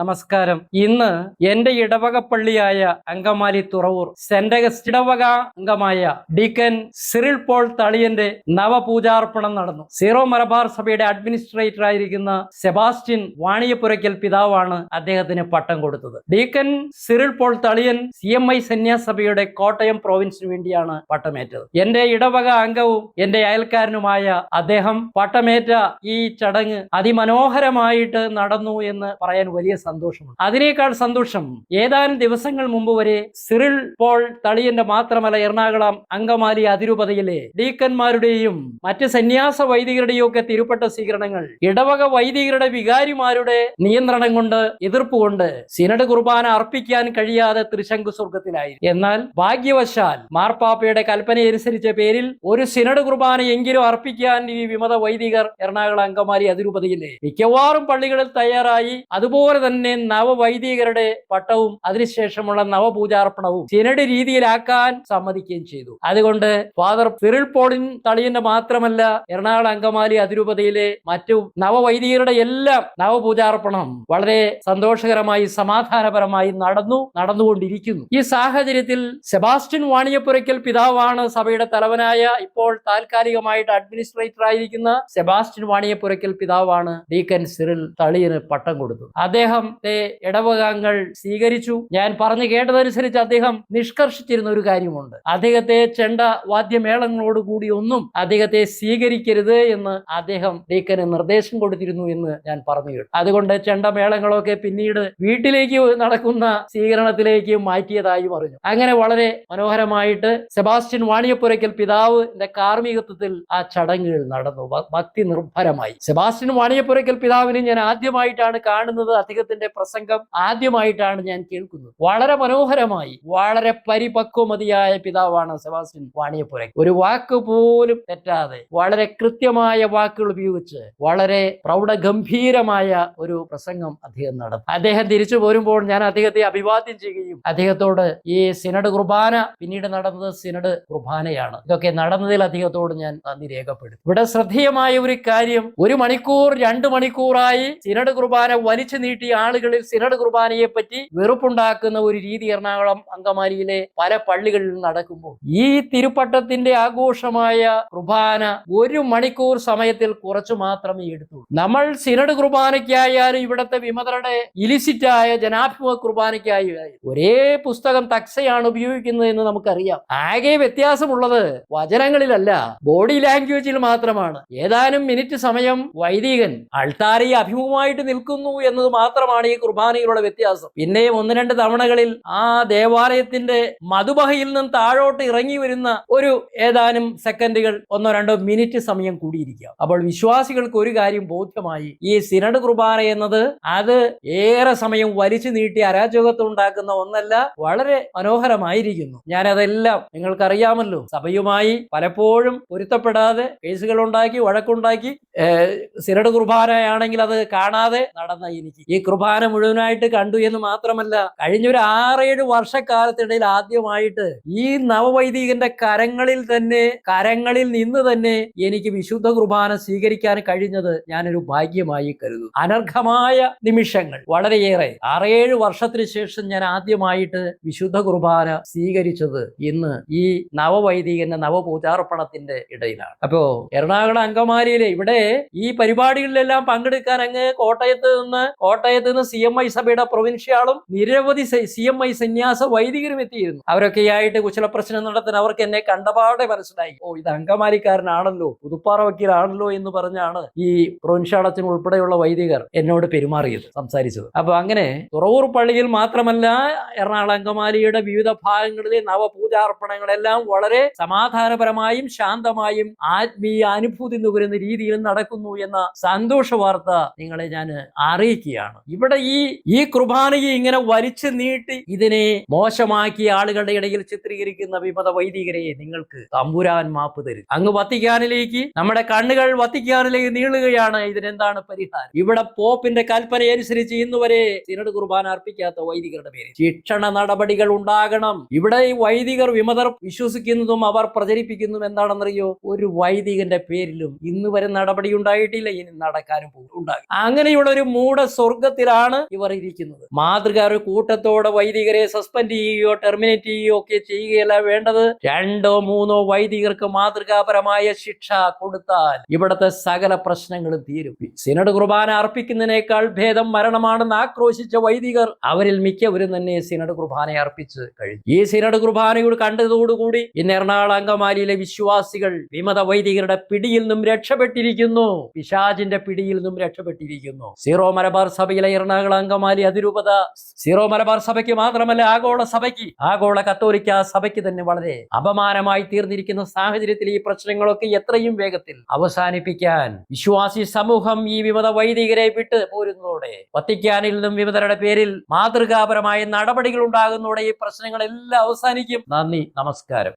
നമസ്കാരം. ഇന്ന് എന്റെ ഇടവകപ്പള്ളിയായ അങ്കമാലി തുറവൂർ സെന്റ് അഗസ്റ്റ് ഇടവക അംഗമായ ഡീക്കൻ സിറിൽ പോൾ തളിയന്റെ നവപൂജാർപ്പണം നടന്നു. സീറോ മലബാർ സഭയുടെ അഡ്മിനിസ്ട്രേറ്റർ ആയിരിക്കുന്ന സെബാസ്റ്റ്യൻ വാണിയപ്പുരയ്ക്കൽ പിതാവാണ് അദ്ദേഹത്തിന് പട്ടം കൊടുത്തത്. Deacon Cyril Paul Thaliyan C M I സന്യാസഭയുടെ Kottayam പ്രോവിൻസിന് വേണ്ടിയാണ് പട്ടമേറ്റത്. എന്റെ ഇടവക അംഗവും എന്റെ അയൽക്കാരനുമായ അദ്ദേഹം പട്ടമേറ്റ ഈ ചടങ്ങ് അതിമനോഹരമായിട്ട് നടന്നു എന്ന് പറയാൻ വലിയ സന്തോഷമുണ്ട്. അതിനേക്കാൾ സന്തോഷം ഏതാനും ദിവസങ്ങൾ മുമ്പ് വരെ സിറിൽ പോൾ തളിയന്റെ മാത്രമല്ല എറണാകുളം അങ്കമാലി അതിരൂപതയിലെ ഡീക്കന്മാരുടെയും മറ്റ് സന്യാസ വൈദികരുടെയും ഒക്കെ തിരുപ്പെട്ട സ്വീകരണങ്ങൾ ഇടവക വൈദികരുടെ വികാരിമാരുടെ നിയന്ത്രണം കൊണ്ട് എതിർപ്പ് കൊണ്ട് സിനഡ് കുർബാന അർപ്പിക്കാൻ കഴിയാതെ തൃശങ്കു സ്വർഗത്തിലായി എന്നാൽ ഭാഗ്യവശാൽ മാർപ്പാപ്പയുടെ കൽപ്പനയനുസരിച്ച പേരിൽ ഒരു സിനഡ് കുർബാന എങ്കിലും അർപ്പിക്കാൻ ഈ വിമത വൈദികർ എറണാകുളം അങ്കമാലി അതിരൂപതയിലെ മിക്കവാറും പള്ളികളിൽ തയ്യാറായി. അതുപോലെ തന്നെ നവവൈദികരുടെ പട്ടവും അതിനുശേഷമുള്ള നവപൂജാർപ്പണവും സിനഡ് രീതിയിലാക്കാൻ സമ്മതിക്കുകയും ചെയ്തു. അതുകൊണ്ട് ഫാദർ ഫിറിൽ പോളിൻ തളിയന്റെ മാത്രമല്ല എറണാകുളം അങ്കമാലി അതിരൂപതയിലെ മറ്റു നവവൈദികരുടെ എല്ലാം നവപൂജാർപ്പണം വളരെ സന്തോഷകരമായി സമാധാനപരമായി നടന്നു നടന്നുകൊണ്ടിരിക്കുന്നു. ഈ സാഹചര്യത്തിൽ സെബാസ്റ്റ്യൻ വാണിയപ്പുരയ്ക്കൽ പിതാവാണ് സഭയുടെ തലവനായ ഇപ്പോൾ താൽക്കാലികമായിട്ട് അഡ്മിനിസ്ട്രേറ്റർ ആയിരിക്കുന്ന സെബാസ്റ്റ്യൻ വാണിയപ്പുരയ്ക്കൽ പിതാവാണ് ഡീക്കൻ സിറിൽ തളിയന് പട്ടം കൊടുത്തത്. അദ്ദേഹത്തെ ഇടവകാംഗങ്ങൾ സ്വീകരിച്ചു. ഞാൻ പറഞ്ഞു കേട്ടതനുസരിച്ച് അദ്ദേഹം നിഷ്കർഷിച്ചിരുന്ന ഒരു കാര്യമുണ്ട്. അദ്ദേഹത്തെ ചെണ്ട വാദ്യമേളങ്ങളോട് കൂടി ഒന്നും അദ്ദേഹത്തെ സ്വീകരിക്കരുത് എന്ന് അദ്ദേഹം ഡീക്കന് നിർദ്ദേശം കൊടുത്തിരുന്നു എന്ന് ഞാൻ പറഞ്ഞു കേട്ടു. അതുകൊണ്ട് ചെണ്ടമേളങ്ങളൊക്കെ പിന്നീട് വീട്ടിലേക്ക് നടക്കുന്ന സ്വീകരണത്തിലേക്ക് മാറ്റിയതായി പറഞ്ഞു അങ്ങനെ വളരെ മനോഹരമായിട്ട് സെബാസ്റ്റ്യൻ വാണിയപ്പുരയ്ക്കൽ പിതാവിന്റെ കാർമ്മികത്വത്തിൽ ആ ചടങ്ങുകൾ നടന്നു. ഭക്തി നിർഭരമായി. സെബാസ്റ്റ്യൻ വാണിയപ്പുരയ്ക്കൽ പിതാവിനെ ഞാൻ ആദ്യമായിട്ടാണ് കാണുന്നത്. അദ്ദേഹത്തിന്റെ പ്രസംഗം ആദ്യമായിട്ടാണ് ഞാൻ കേൾക്കുന്നത്. വളരെ മനോഹരമായി വളരെ പരിപക്വമതിയായ പിതാവാണ് സെബാസ്റ്റ്യൻ വാണിയപ്പുര ഒരു വാക്ക് പോലും തെറ്റാതെ വളരെ കൃത്യമായ വാക്കുകൾ ഉപയോഗിച്ച് വളരെ പ്രൗഢഗംഭീരമായ ഒരു പ്രസംഗം അദ്ദേഹം നടത്തി. അദ്ദേഹം തിരിച്ചു പോരുമ്പോൾ ഞാൻ അദ്ദേഹത്തെ അഭിവാദ്യം ചെയ്യുകയും അദ്ദേഹത്തോട് ഈ സിനഡ് കുർബാന പിന്നീട് നടന്നത് സിനഡ് കുർബാനയാണ്. ഇതൊക്കെ നടന്നതിൽ അദ്ദേഹത്തോട് ഞാൻ നന്ദി രേഖപ്പെടുത്തി ഇവിടെ ശ്രദ്ധേയമായ ഒരു കാര്യം ഒരു മണിക്കൂർ രണ്ട് മണിക്കൂറായി സിനഡ് കുർബാന വലിച്ചു നീട്ടിയ ആളുകളിൽ സിനഡ് കുർബാനയെ പറ്റി വെറുപ്പുണ്ടാക്കുന്ന ഒരു രീതി എറണാകുളം അങ്കമാലിയിലെ പല പള്ളികളിൽ നടക്കുമ്പോൾ ഈ തിരുപ്പട്ടത്തിന്റെ ആഘോഷമായ കുർബാന ഒരു മണിക്കൂർ സമയത്തിൽ കുറച്ചു മാത്രമേ എടുത്തുള്ളൂ. നമ്മൾ സിനഡ് കുർബാനയ്ക്കായാലും ഇവിടുത്തെ വിമതരുടെ ഇലിസിറ്റായ ജനാഭിമുഖ കുർബാനയ്ക്കായാലും ഒരേ പുസ്തകം തക്സയാണ് ഉപയോഗിക്കുന്നത് എന്ന് നമുക്കറിയാം. ആകെ വ്യത്യാസമുള്ളത് വചനങ്ങളിലല്ല ബോഡി ലാംഗ്വേജിൽ മാത്രമാണ്. ഏതാനും മിനിറ്റ് സമയം വൈദികൻ അൾത്താരി അഭിമുഖമായിട്ട് നിൽക്കുന്നു എന്നത് മാത്രമാണ് ഈ കുർബാനയിലുള്ള വ്യത്യാസം. പിന്നെയും ഒന്ന് രണ്ട് തവണകളിൽ ആ ദേവാലയത്തിന്റെ മധുബഹയിൽ നിന്ന് താഴോട്ട് ഇറങ്ങി വരുന്ന ഒരു ഏതാനും സെക്കൻഡുകൾ ഒന്നോ രണ്ടോ മിനിറ്റ് സമയം കൂടിയിരിക്കാം അപ്പോൾ വിശ്വാസികൾക്ക് ഒരു കാര്യം ബോധ്യമായി ഈ സിനഡ് കുർബാന എന്നത് അത് ഏറെ സമയം വലിച്ചു നീട്ടി അരാജകത്വം ഉണ്ടാക്കുന്ന ഒന്നല്ല വളരെ മനോഹരമായിരിക്കുന്നു. ഞാനതെല്ലാം നിങ്ങൾക്കറിയാമല്ലോ. സഭയുമായി പലപ്പോഴും പൊരുത്തപ്പെടാതെ കേസുകൾ ഉണ്ടാക്കി വഴക്കുണ്ടാക്കി സിനഡ് കുർബാനയാണെങ്കിൽ അത് കാണാതെ നടന്ന എനിക്ക് ഈ മുഴുവനായിട്ട് കണ്ടു എന്ന് മാത്രമല്ല കഴിഞ്ഞ ഒരു ആറേഴ് വർഷക്കാലത്തിടയിൽ ആദ്യമായിട്ട് ഈ നവവൈദികന്റെ കരങ്ങളിൽ തന്നെ കരങ്ങളിൽ നിന്ന് തന്നെ എനിക്ക് വിശുദ്ധ കുർബാന സ്വീകരിക്കാൻ കഴിഞ്ഞത് ഞാനൊരു ഭാഗ്യമായി കരുതുന്നു. അനർഘമായ നിമിഷങ്ങൾ വളരെയേറെ. ആറേഴ് വർഷത്തിന് ശേഷം ഞാൻ ആദ്യമായിട്ട് വിശുദ്ധ കുർബാന സ്വീകരിച്ചത് ഇന്ന് ഈ നവവൈദികന്റെ നവപൂജാർപ്പണത്തിന്റെ ഇടയിലാണ്. അപ്പോ എറണാകുളം അങ്കമാലിയിലെ ഇവിടെ ഈ പരിപാടികളിലെല്ലാം പങ്കെടുക്കാൻ അങ്ങ് കോട്ടയത്ത് നിന്ന് കോട്ടയത്ത് നിന്ന് സി എം ഐ സഭയുടെ പ്രൊവിൻഷ്യാളും നിരവധി സി എം ഐ സന്യാസ വൈദികരും എത്തിയിരുന്നു. അവരൊക്കെയായിട്ട് കുശല പ്രശ്നം നടത്താൻ അവർക്ക് എന്നെ കണ്ടപാടെ മനസ്സിലായി. ഓ ഇത് അങ്കമാലിക്കാരനാണല്ലോ പുതുപ്പാറ വക്കീലാണല്ലോ എന്ന് പറഞ്ഞാണ് ഈ പ്രൊവിൻഷ്യാളച്ചൻ ഉൾപ്പെടെയുള്ള വൈദികർ എന്നോട് പെരുമാറിയത് സംസാരിച്ചത്. അപ്പൊ അങ്ങനെ തുറവൂർ പള്ളിയിൽ മാത്രമല്ല എറണാകുളം അങ്കമാലിയുടെ വിവിധ ഭാഗങ്ങളിലെ നവപൂജാർപ്പണങ്ങളെല്ലാം വളരെ സമാധാനപരമായും ശാന്തമായും ആത്മീയ അനുഭൂതി നുകരുന്ന രീതിയിൽ നടക്കുന്നു എന്ന സന്തോഷ വാർത്ത നിങ്ങളെ ഞാൻ അറിയിക്കുകയാണ്. ഇവിടെ ഈ ഈ കുർബാനയെ ഇങ്ങനെ വലിച്ചു നീട്ടി ഇതിനെ മോശമാക്കി ആളുകളുടെ ഇടയിൽ ചിത്രീകരിക്കുന്ന വിമത വൈദികരെ നിങ്ങൾക്ക് തമ്പുരാൻ മാപ്പ് തരും. അങ്ങ് വത്തിക്കാനിലേക്ക് നമ്മുടെ കണ്ണുകൾ വത്തിക്കാനിലേക്ക് നീളുകയാണ്. ഇതിനെന്താണ് പരിഹാരം? ഇവിടെ പോപ്പിന്റെ കൽപ്പന അനുസരിച്ച് ഇന്ന് വരെ സിനഡ് കുർബാന അർപ്പിക്കാത്ത വൈദികരുടെ പേര്. ശിക്ഷണ നടപടികൾ ഉണ്ടാകണം. ഇവിടെ ഈ വൈദികർ വിമതർ വിശ്വസിക്കുന്നതും അവർ പ്രചരിപ്പിക്കുന്നതും എന്താണെന്നറിയോ? ഒരു വൈദികന്റെ പേരിലും ഇന്ന് വരെ നടപടി ഉണ്ടായിട്ടില്ല. ഇനി നടക്കാനും ഉണ്ടാകും. അങ്ങനെയുള്ള ഒരു മൂട സ്വർഗത്തിൽ അവസ്ഥയിലാണ് ഇവർ ഇരിക്കുന്നത്. മാതൃക ഒരു കൂട്ടത്തോടെ വൈദികരെ സസ്പെൻഡ് ചെയ്യുകയോ ടെർമിനേറ്റ് ചെയ്യുകയോ ഒക്കെ ചെയ്യുകയല്ല വേണ്ടത്. രണ്ടോ മൂന്നോ വൈദികർക്ക് മാതൃകാപരമായ ശിക്ഷ കൊടുത്താൽ ഇവിടത്തെ സകല പ്രശ്നങ്ങളും തീരും. സിനഡ് കുർബാന അർപ്പിക്കുന്നതിനേക്കാൾ ഭേദം മരണമാണെന്ന് ആക്രോശിച്ച വൈദികർ അവരിൽ മിക്കവരും തന്നെ സിനഡ് കുർബാന അർപ്പിച്ച് കഴിഞ്ഞു. ഈ സിനഡ് കുർബാനയോട് കണ്ടതോടുകൂടി ഇന്ന് എറണാകുളം അങ്കമാലിയിലെ വിശ്വാസികൾ വിമത വൈദികരുടെ പിടിയിൽ നിന്നും രക്ഷപ്പെട്ടിരിക്കുന്നു. പിശാജിന്റെ പിടിയിൽ നിന്നും രക്ഷപ്പെട്ടിരിക്കുന്നു. സീറോ മലബാർ സഭയിലെ എറണാകുളം അങ്കമാലി അതിരൂപത. സീറോ മലബാർ സഭയ്ക്ക് മാത്രമല്ല ആഗോള സഭയ്ക്ക്. ആഗോള കത്തോലിക്ക സഭയ്ക്ക് തന്നെ വളരെ അപമാനമായി തീർന്നിരിക്കുന്ന സാഹചര്യത്തിൽ ഈ പ്രശ്നങ്ങളൊക്കെ എത്രയും വേഗത്തിൽ അവസാനിപ്പിക്കാൻ വിശ്വാസി സമൂഹം ഈ വിമത വൈദികരെ വിട്ട് പോരുന്നതോടെ വത്തിക്കാനിൽ നിന്നും വിമതരുടെ പേരിൽ മാതൃകാപരമായ നടപടികൾ ഉണ്ടാകുന്നതോടെ ഈ പ്രശ്നങ്ങളെല്ലാം അവസാനിക്കും. നന്ദി നമസ്കാരം.